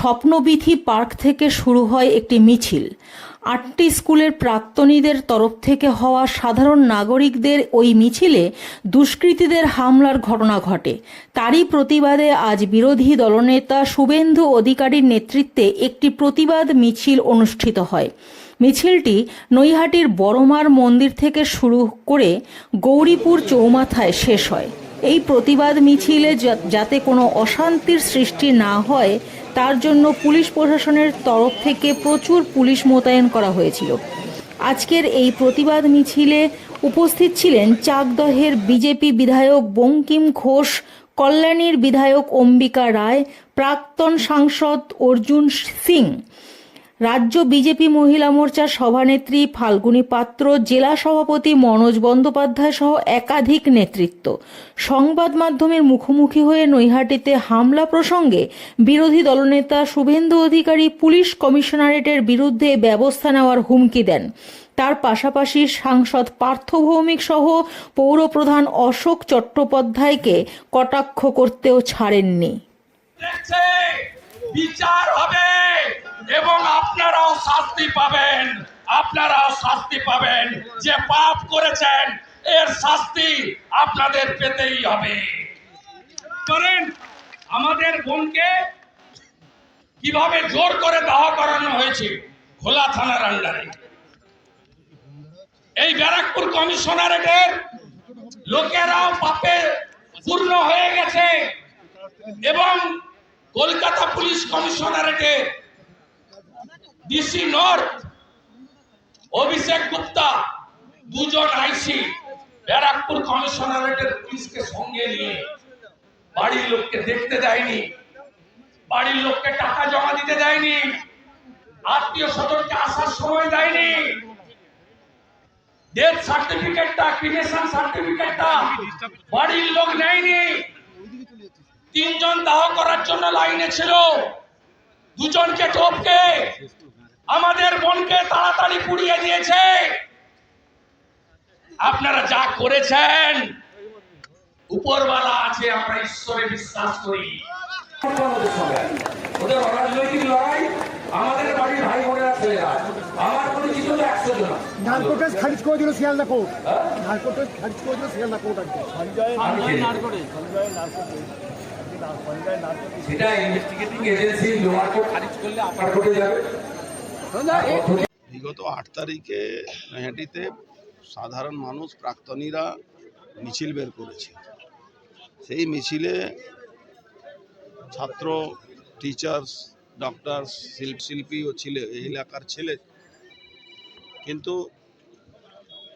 স্বপ্নবিথি park থেকে শুরু হয় একটি মিছিল। আটটি স্কুলের প্রাক্তনীদের তরফ থেকে হওয়া সাধারণ নাগরিকদের ওই মিছিলে দুষ্কৃতীদের হামলার ঘটনা ঘটে। তারই প্রতিবাদে আজ বিরোধী দলনেতা শুভেন্দু অধিকারীর নেতৃত্বে একটি প্রতিবাদ মিছিল অনুষ্ঠিত হয়। মিছিলটি নৈহাটির বড়মার মন্দির থেকে শুরু করে গৌরীপুর চৌমাথায় শেষ হয়। এই প্রতিবাদ মিছিলে যাতে কোনো অশান্তির সৃষ্টি না হয়, তার জন্য পুলিশ প্রশাসনের তরফ থেকে প্রচুর পুলিশ মোতায়েন করা হয়েছিল। আজকের এই প্রতিবাদ মিছিলে উপস্থিত ছিলেন চাকদহের বিজেপি বিধায়ক বঙ্কিম ঘোষ, কল্যাণীর বিধায়ক অম্বিকা রায়, প্রাক্তন সাংসদ অর্জুন সিং। রাজ্য বিজেপি মহিলা মোর্চার সভানেত্রী ফাল্গুনী পাত্র, জেলা সভাপতি মনোজ বন্দ্যোপাধ্যায় সহ একাধিক নেতৃত্ব। সংবাদ মাধ্যমের মুখোমুখি হয়ে নৈহাটিতে হামলা প্রসঙ্গে বিরোধী দলনেতা শুভেন্দু অধিকারী পুলিশ কমিশনারেটের বিরুদ্ধে ব্যবস্থা নেওয়ার হুমকি দেন। তার পাশাপাশি সাংসদ পার্থ ভৌমিক সহ পৌরপ্রধান অশোক চট্টোপাধ্যায়কে কটাক্ষ করতেও ছাড়েননি। বিচার হবে এবং আপনারাও শাস্তি পাবেন। আপনারাও শাস্তি পাবেন। যে পাপ করেছেন, এর শাস্তি আপনাদের পেতেই হবে। করেন আমাদের বোনকে কীভাবে জোর করে দাহ করানো হয়েছে খোলা থানার আন্ডারে। এই ব্যারাকপুর কমিশনারেটের লোকেরাও পাপে পূর্ণ হয়ে গেছে এবং কলকাতা পুলিশ কমিশনারেটে ডিসি নর্থ অভিষেক গুপ্তা, দুজন আইসি ব্যারাকপুর কমিশনারেটের পুলিশকে সঙ্গে নিয়ে বাড়ির লোককে দেখতে দেয়নি, বাড়ির লোককে টাকা জমা দিতে দেয়নি, আত্মীয় স্বজনকে আসার সময় দেয়নি। ডেথ সার্টিফিকেটটা ক্রিমেশন সার্টিফিকেটটা বাড়ির লোক নেয়নি। তিনজন দাহ করার জন্য লাইনে ছিল, দুজনকে টপকে তাড়াতাড়ি পুড়িয়ে দিয়েছে। আপনারা যা করেছেন উপরওয়ালা আছে আমরা ঈশ্বরে বিশ্বাস করি। আমাদের ওদের অরাজনৈতিক লড়াই আমাদের বাড়ির ভাই বোনেরা ছেলেরা আমার পরিচিত তো একশো জন নারকোটেস খারিজ করে দিল শিয়ালদা কোর্ট নারকোটেস খারিজ করে দিল শিয়ালদা কোর্ট আজকে সেটা ইনভেস্টিগেটিং এজেন্সি লোয়ার কোর্ট খারিজ করলে আপার কোর্টে যাবে। বিগত আট তারিখে নৈহাটিতে সাধারণ মানুষ, প্রাক্তনীরা মিছিল বের করেছে। সেই মিছিলে ছাত্র টিচার্স ডক্টরস শিল্প শিল্পীও ছিল, এই এলাকার ছেলে। কিন্তু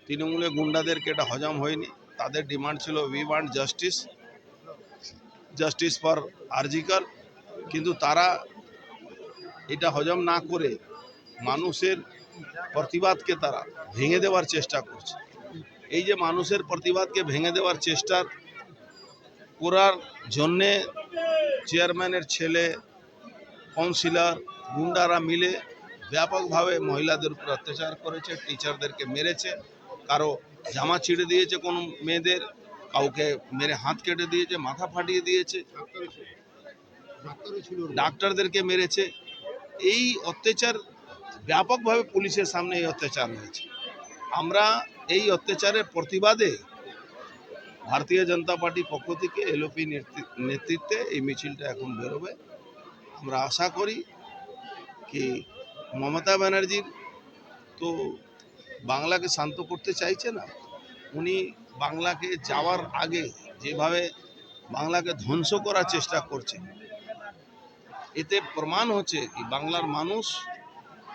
তৃণমূলে গুন্ডাদেরকে এটা হজম হয়নি। তাদের ডিমান্ড ছিল we want justice justice for RG Kar কিন্তু তারা এটা হজম না করে মানুষের প্রতিবাদকে তারা ভেঙে দেওয়ার চেষ্টা করছে। এই যে মানুষের প্রতিবাদকে ভেঙে দেওয়ার চেষ্টা করার জন্যে চেয়ারম্যানের ছেলে কাউন্সিলর গুন্ডারা মিলে ব্যাপকভাবে মহিলাদের উপর অত্যাচার করেছে টিচারদেরকে মেরেছে কারও জামা ছিঁড়ে দিয়েছে কোনো মেয়েদের কাউকে মেরে হাত কেটে দিয়েছে মাথা ফাটিয়ে দিয়েছে ডাক্তারদেরকে মেরেছে। এই অত্যাচার ব্যাপকভাবে পুলিশের সামনে এই অত্যাচার হয়েছে। আমরা এই অত্যাচারের প্রতিবাদে ভারতীয় জনতা পার্টির পক্ষ থেকে এলওপি নেতৃত্বে এই মিছিলটা এখন বেরোবে। আমরা আশা করি কি মমতা ব্যানার্জির তো বাংলাকে শান্ত করতে চাইছে না। উনি বাংলাকে যাওয়ার আগে যেভাবে বাংলাকে ধ্বংস করার চেষ্টা করছে এতে প্রমাণ হচ্ছে কি বাংলার মানুষ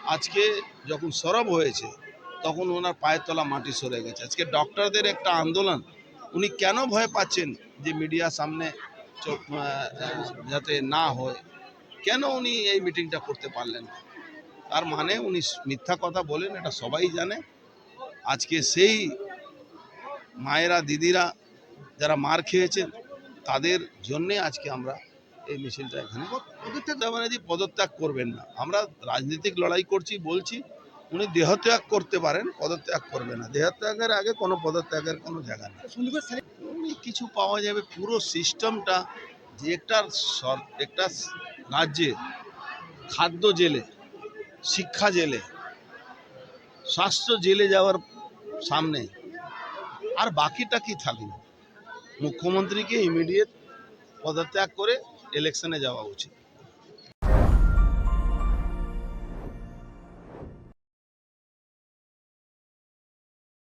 আজকে যখন সরব হয়েছে, তখন ওনার পায়ের তলা মাটি সরে গেছে। আজকে ডক্টরদের একটা আন্দোলন। উনি কেন ভয় পাচ্ছেন যে মিডিয়া সামনে যাতে না হয়? কেন উনি এই মিটিংটা করতে পারলেন না? তার মানে উনি মিথ্যা কথা বলেন, এটা সবাই জানে। আজকে সেই মায়েরা, দিদিরা যারা মার খেয়েছেন, তাদের জন্যে আজকে আমরা এই মিছিলটা এখানে। পদত্যাগ মানে যে পদত্যাগ করবেন না। আমরা রাজনৈতিক লড়াই করছি, বলছি, উনি দেহত্যাগ করতে পারেন, পদত্যাগ করবে না। দেহত্যাগের আগে কোনো পদত্যাগের কোনো জায়গা নেই। উনি কিছু পাওয়া যাবে, পুরো সিস্টেমটা যে একটা একটা রাজ্যে, খাদ্য জেলে, শিক্ষা জেলে, স্বাস্থ্য জেলে যাওয়ার সামনে, আর বাকিটা কি থাকল মুখ্যমন্ত্রীকে ইমিডিয়েট পদত্যাগ করে ইলেকশনে যাওয়া উচিত।